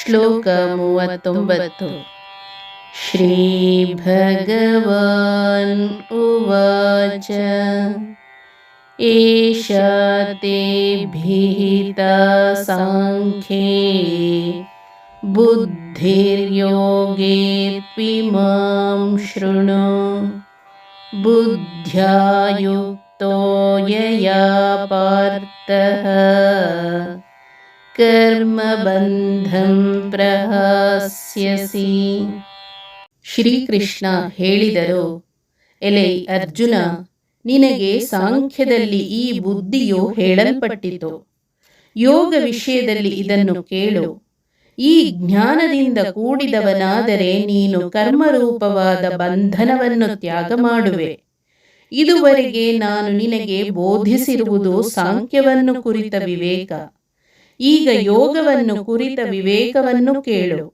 ಶ್ಲೋಕ ಮೂವತ್ತೊಂಬತ್ತು श्रीभगवान् उवाच एषा ते भिहिता साङ्ख्ये बुद्धिर्योगे त्विमां शृणु बुद्ध्या युक्तो यया पार्थः ಕರ್ಮಬಂಧಂ ಪ್ರಹಾಸ್ಯಸಿ. ಶ್ರೀಕೃಷ್ಣ ಹೇಳಿದರು, ಎಲೆ ಅರ್ಜುನ, ನಿನಗೆ ಸಾಂಖ್ಯದಲ್ಲಿ ಈ ಬುದ್ಧಿಯು ಹೇಳಲ್ಪಟ್ಟಿತು. ಯೋಗ ವಿಷಯದಲ್ಲಿ ಇದನ್ನು ಕೇಳು. ಈ ಜ್ಞಾನದಿಂದ ಕೂಡಿದವನಾದರೆ ನೀನು ಕರ್ಮರೂಪವಾದ ಬಂಧನವನ್ನು ತ್ಯಾಗ ಮಾಡುವೆ. ಇದುವರೆಗೆ ನಾನು ನಿನಗೆ ಬೋಧಿಸಿರುವುದು ಸಾಂಖ್ಯವನ್ನು ಕುರಿತ ವಿವೇಕ. ಈಗ ಯೋಗವನ್ನು ಕುರಿತ ವಿವೇಕವನ್ನು ಕೇಳು.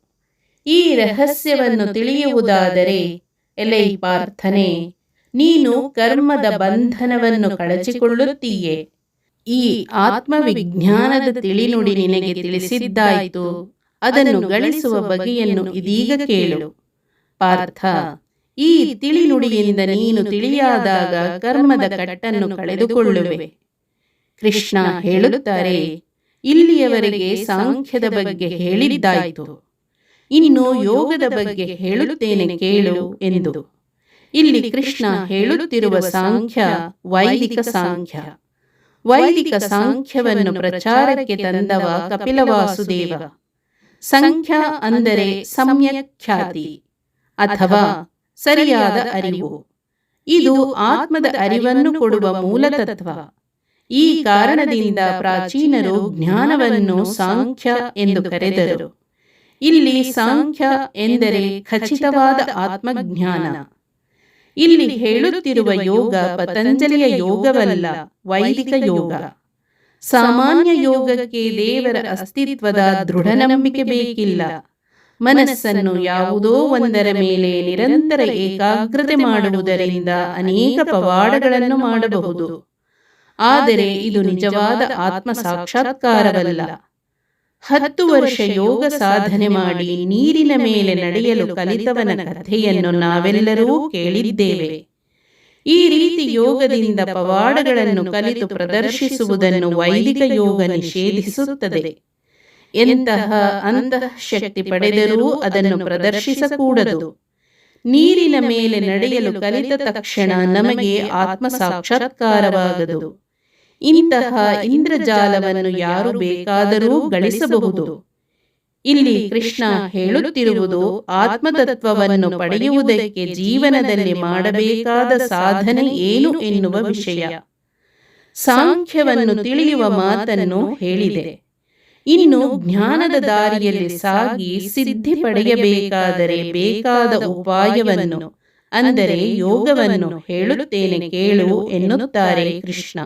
ಈ ರಹಸ್ಯವನ್ನು ತಿಳಿಯುವುದಾದರೆ, ಎಲೈ ಪಾರ್ಥನೆ, ನೀನು ಕರ್ಮದ ಬಂಧನವನ್ನು ಕಳಚಿಕೊಳ್ಳುತ್ತೀಯೆ. ಈ ಆತ್ಮವಿಜ್ಞಾನದ ತಿಳಿನುಡಿ ನಿನಗೆ ತಿಳಿಸಿದ್ದಾಯಿತು. ಅದನ್ನು ಗಳಿಸುವ ಬಗೆಯನ್ನು ಇದೀಗ ಕೇಳು. ಪಾರ್ಥ, ಈ ತಿಳಿನುಡಿಯಿಂದ ನೀನು ತಿಳಿಯಾದಾಗ ಕರ್ಮದ ಕಟ್ಟನ್ನು ಕಳೆದುಕೊಳ್ಳುವೆ. ಕೃಷ್ಣ ಹೇಳುತ್ತಾರೆ ಇಲ್ಲಿಯವರೆಗೆ ಸಾಂಖ್ಯದ ಬಗ್ಗೆ ಹೇಳಿದ್ದಾಯಿತು. ಇನ್ನು ಯೋಗದ ಬಗ್ಗೆ ಹೇಳುತ್ತೇನೆ ಕೇಳು ಎಂದು. ಇಲ್ಲಿ ಕೃಷ್ಣ ಹೇಳುತ್ತಿರುವ ಸಾಂಖ್ಯ ವೈದಿಕ ಸಾಂಖ್ಯ. ವೈದಿಕ ಸಾಂಖ್ಯವನ್ನು ಪ್ರಚಾರಕ್ಕೆ ತಂದವ ಕಪಿಲವಾಸುದೇವ. ಸಂಖ್ಯ ಅಂದರೆ ಸಮ್ಯಕ್ ಖ್ಯಾತಿ ಅಥವಾ ಸರಿಯಾದ ಅರಿವು. ಇದು ಆತ್ಮದ ಅರಿವನ್ನು ಕೊಡುವ ಮೂಲತತ್ವ. ಈ ಕಾರಣದಿಂದ ಪ್ರಾಚೀನರು ಜ್ಞಾನವನ್ನು ಸಾಂಖ್ಯ ಎಂದು ಕರೆದರು. ಇಲ್ಲಿ ಸಾಂಖ್ಯ ಎಂದರೆ ಖಚಿತವಾದ ಆತ್ಮಜ್ಞಾನ. ಇಲ್ಲಿ ಹೇಳುತ್ತಿರುವ ಯೋಗ ಪತಂಜಲಿಯ ಯೋಗವಲ್ಲ, ವೈದಿಕ ಯೋಗ. ಸಾಮಾನ್ಯ ಯೋಗಕ್ಕೆ ದೇವರ ಅಸ್ತಿತ್ವದ ದೃಢ ನಂಬಿಕೆ ಬೇಕಿಲ್ಲ. ಮನಸ್ಸನ್ನು ಯಾವುದೋ ಒಂದರ ಮೇಲೆ ನಿರಂತರ ಏಕಾಗ್ರತೆ ಮಾಡುವುದರಿಂದ ಅನೇಕ ಪವಾಡಗಳನ್ನು ಮಾಡಬಹುದು. ಆದರೆ ಇದು ನಿಜವಾದ ಆತ್ಮ ಸಾಕ್ಷಾತ್ಕಾರವಲ್ಲ ಹತ್ತು ವರ್ಷ ಯೋಗ ಸಾಧನೆ ಮಾಡಿ ನೀರಿನ ಮೇಲೆ ನಡೆಯಲು ಕಲಿತವನ ಕಥೆಯನ್ನು ನಾವೆಲ್ಲರೂ ಕೇಳಿದ್ದೇವೆ. ಈ ರೀತಿ ಯೋಗದಿಂದ ಪವಾಡಗಳನ್ನು ಕಲಿತು ಪ್ರದರ್ಶಿಸುವುದನ್ನು ವೈದಿಕ ಯೋಗ ನಿಷೇಧಿಸುತ್ತದೆ. ಎಂತಹ ಅಂತಃ ಶಕ್ತಿ ಪಡೆದರೂ ಅದನ್ನು ಪ್ರದರ್ಶಿಸಕೂಡದು. ನೀರಿನ ಮೇಲೆ ನಡೆಯಲು ಕಲಿತ ತಕ್ಷಣ ನಮಗೆ ಆತ್ಮ ಸಾಕ್ಷಾತ್ಕಾರವಾಗದು ಇಂತಹ ಇಂದ್ರಜಾಲವನ್ನು ಯಾರು ಬೇಕಾದರೂ ಗಳಿಸಬಹುದು. ಇಲ್ಲಿ ಕೃಷ್ಣ ಹೇಳುತ್ತಿರುವುದು ಆತ್ಮತತ್ವವನ್ನು ಪಡೆಯುವುದಕ್ಕೆ ಜೀವನದಲ್ಲಿ ಮಾಡಬೇಕಾದ ಸಾಧನೆ ಏನು ಎನ್ನುವ ವಿಷಯ. ಸಾಂಖ್ಯವನ್ನು ತಿಳಿಯುವ ಮಾತನ್ನು ಹೇಳಿದೆ. ಇನ್ನು ಜ್ಞಾನದ ದಾರಿಯಲ್ಲಿ ಸಾಗಿ ಸಿದ್ಧಿ ಪಡೆಯಬೇಕಾದರೆ ಬೇಕಾದ ಉಪಾಯವನ್ನು, ಅಂದರೆ ಯೋಗವನ್ನು ಹೇಳುತ್ತೇನೆ ಕೇಳು ಎನ್ನುತ್ತಾರೆ ಕೃಷ್ಣ.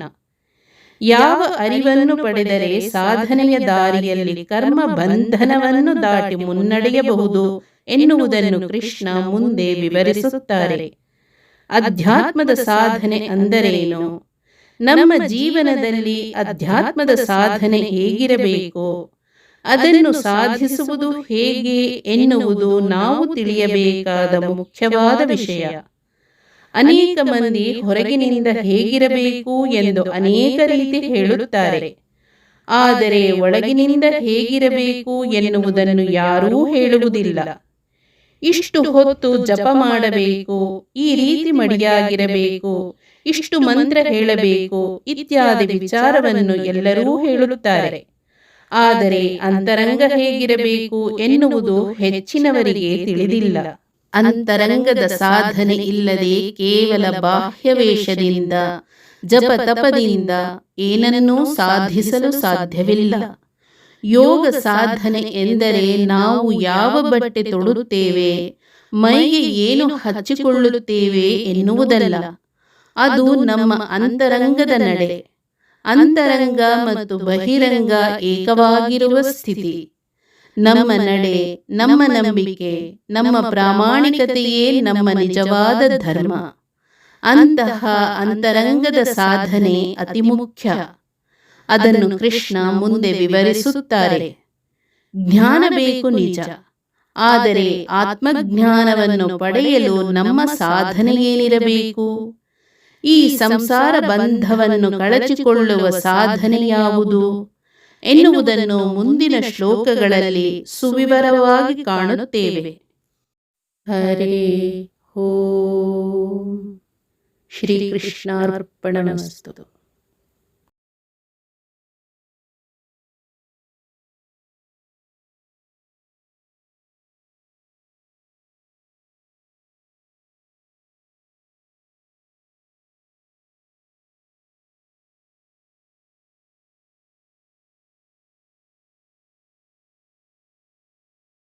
ಯಾವ ಅರಿವನ್ನು ಪಡೆದರೆ ಸಾಧನೆಯ ದಾರಿಯಲ್ಲಿ ಕರ್ಮ ಬಂಧನವನ್ನು ದಾಟಿ ಮುನ್ನಡೆಯಬಹುದು ಎನ್ನುವುದನ್ನು ಕೃಷ್ಣ ಮುಂದೆ ವಿವರಿಸುತ್ತಾರೆ. ಅಧ್ಯಾತ್ಮದ ಸಾಧನೆ ಅಂದರೇನು? ನಮ್ಮ ಜೀವನದಲ್ಲಿ ಅಧ್ಯಾತ್ಮದ ಸಾಧನೆ ಹೇಗಿರಬೇಕು? ಅದನ್ನು ಸಾಧಿಸುವುದು ಹೇಗೆ ಎನ್ನುವುದು ನಾವು ತಿಳಿಯಬೇಕಾದ ಮುಖ್ಯವಾದ ವಿಷಯ. ಅನೇಕ ಮಂದಿ ಹೊರಗಿನಿಂದ ಹೇಗಿರಬೇಕು ಎಂದು ಅನೇಕ ರೀತಿ ಹೇಳುತ್ತಾರೆ. ಆದರೆ ಒಳಗಿನಿಂದ ಹೇಗಿರಬೇಕು ಎನ್ನುವುದನ್ನು ಯಾರೂ ಹೇಳುವುದಿಲ್ಲ. ಇಷ್ಟು ಹೊತ್ತು ಜಪ ಮಾಡಬೇಕು ಈ ರೀತಿ ಮಡಿಯಾಗಿರಬೇಕು ಇಷ್ಟು ಮಂತ್ರ ಹೇಳಬೇಕು ಇತ್ಯಾದಿ ವಿಚಾರವನ್ನು ಎಲ್ಲರೂ ಹೇಳುತ್ತಾರೆ. ಆದರೆ ಅಂತರಂಗ ಹೇಗಿರಬೇಕು ಎನ್ನುವುದು ಹೆಚ್ಚಿನವರಿಗೆ ತಿಳಿದಿಲ್ಲ. ಅಂತರಂಗದ ಸಾಧನೆ ಇಲ್ಲದೆ ಕೇವಲ ಬಾಹ್ಯವೇಷದಿಂದ ಜಪ ತಪದಿಂದ ಏನನ್ನೂ ಸಾಧಿಸಲು ಸಾಧ್ಯವಿಲ್ಲ. ಯೋಗ ಸಾಧನೆ ಎಂದರೆ ನಾವು ಯಾವ ಬಟ್ಟೆ ತೊಡುತ್ತೇವೆ, ಮೈಗೆ ಏನು ಹಚ್ಚಿಕೊಳ್ಳುತ್ತೇವೆ ಎನ್ನುವುದಲ್ಲ. ಅದು ನಮ್ಮ ಅಂತರಂಗದ ನಡೆ. ಅಂತರಂಗ ಮತ್ತು ಬಹಿರಂಗ ಏಕವಾಗಿರುವ ಸ್ಥಿತಿ. ನಮ್ಮ ನಡೆ, ನಮ್ಮ ನಂಬಿಕೆ, ನಮ್ಮ ಪ್ರಾಮಾಣಿಕತೆಯೇ ನಮ್ಮ ನಿಜವಾದ ಧರ್ಮ. ಅಂತಹ ಅಂತರಂಗದ ಸಾಧನೆ ಅತಿ ಮುಖ್ಯ. ಅದನ್ನು ಕೃಷ್ಣ ಮುಂದೆ ವಿವರಿಸುತ್ತಾರೆ. ಜ್ಞಾನ ಬೇಕು ನಿಜ. ಆದರೆ ಆತ್ಮಜ್ಞಾನವನ್ನು ಪಡೆಯಲು ನಮ್ಮ ಸಾಧನೆ ಏನಿರಬೇಕು? ಈ ಸಂಸಾರ ಬಂಧವನ್ನು ಕಳಚಿಕೊಳ್ಳುವ ಸಾಧನೆ ಯಾವುದು? ಎನ್ನುವುದನ್ನು ಮುಂದಿನ ಶ್ಲೋಕಗಳಲ್ಲಿ ಸುವಿವರವಾಗಿ ಕಾಣುತ್ತೇವೆ. ಹರೇ ಓಂ. ಶ್ರೀಕೃಷ್ಣಾರ್ಪಣಮಸ್ತು